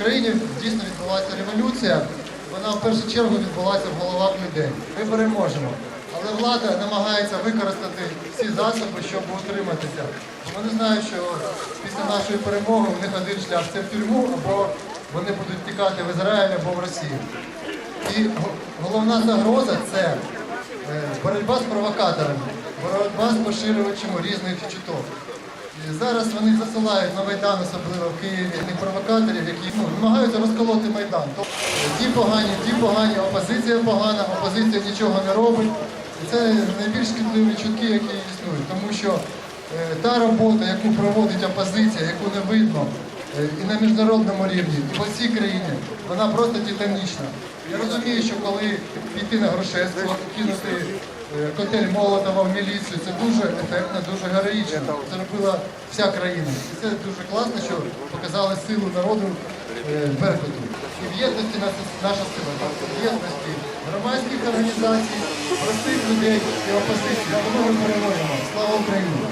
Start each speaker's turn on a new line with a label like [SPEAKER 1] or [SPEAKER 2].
[SPEAKER 1] В країні дійсно відбувається революція. Вона в першу чергу відбулася в головах людей. Ми переможемо. Але влада намагається використати всі засоби, щоб утриматися. Вони знають, що після нашої перемоги у них один шлях це в тюрму, або вони будуть тікати в Ізраїль або в Росію. І головна загроза це е, боротьба з провокаторами, боротьба з поширювачами різних чуток. Зараз вони засилають на Майдан, особливо в Києві, провокаторів, які ну, намагаються розколоти Майдан. Тобто ті погані, ті погані, опозиція погана, опозиція нічого не робить. І це найбільш шкідливі чутки, які існують, тому що е, та робота, яку проводить опозиція, яку не видно е, і на міжнародному рівні, і по всій країні, вона просто титанічна. Я розумію, що коли піти на Грушевського, кинути котель Молотова в міліцію, це дуже ефектно, дуже героїчно. Це робила вся країна. І це дуже класно, що показали силу народу е, Беркуту. І в єдності наша, сила, в єдності громадських організацій, простих людей і опозиції. Тому ми переможемо. Слава Україні!